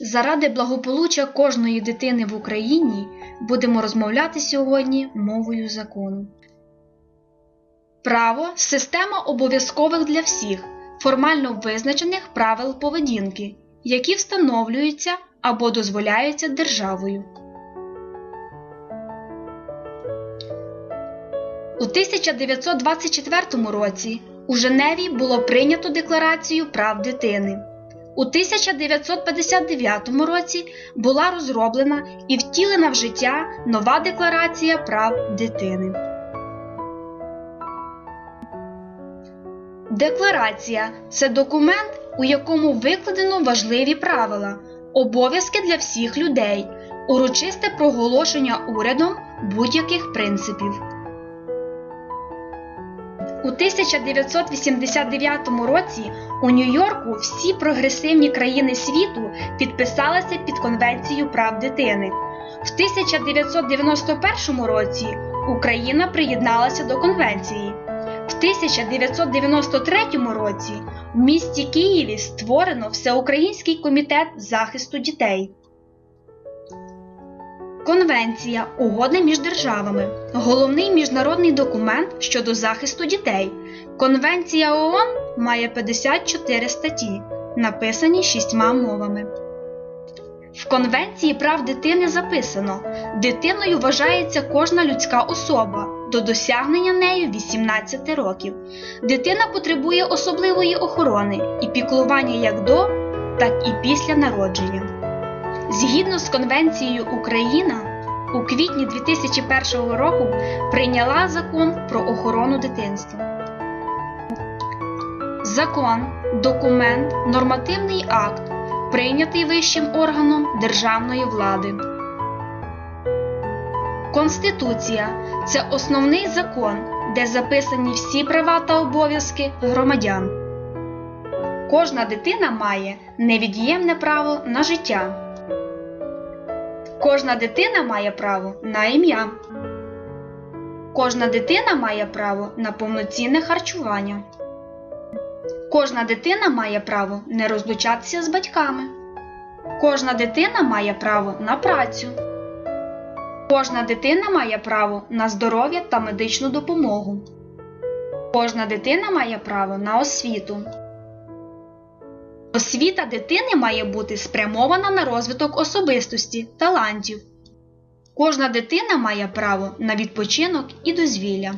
Заради благополуччя кожної дитини в Україні будемо розмовляти сьогодні мовою закону. Право система обов'язкових для всіх, формально визначених правил поведінки, які встановлюються або дозволяються державою. У 1924 році у Женеві було прийнято Декларацію прав дитини. У 1959 році була розроблена і втілена в життя нова Декларація прав дитини. Декларація це документ, у якому викладено важливі правила, обов'язки для всіх людей, урочисте проголошення урядом будь-яких принципів. У 1989 році у Нью-Йорку всі прогресивні країни світу підписалися під Конвенцію прав дитини. В 1991 році Україна приєдналася до конвенції. В 1993 році в місті Києві створено Всеукраїнський комітет захисту дітей. Конвенція угода між державами. Головний міжнародний документ щодо захисту дітей. Конвенція ООН має 54 статті, написані шістьма мовами. В Конвенції прав дитини записано: дитиною вважається кожна людська особа до досягнення нею 18 років. Дитина потребує особливої охорони і піклування як до, так і після народження. Згідно з Конвенцією Україна у квітні 2001 року прийняла закон про охорону дитинства. Закон, документ, нормативний акт, прийнятий вищим органом державної влади. Конституція це основний закон, де записані всі права та обов'язки громадян. Кожна дитина має невід'ємне право на життя. Кожна дитина має право на ім'я. Кожна дитина має право на повноцінне харчування. Кожна дитина має право не розлучатися з батьками. Кожна дитина має право на працю. Кожна дитина має право на здоров'я та медичну допомогу. Кожна дитина має право на освіту. Освіта дитини має бути спрямована на розвиток особистості, талантів. Кожна дитина має право на відпочинок і дозвілля.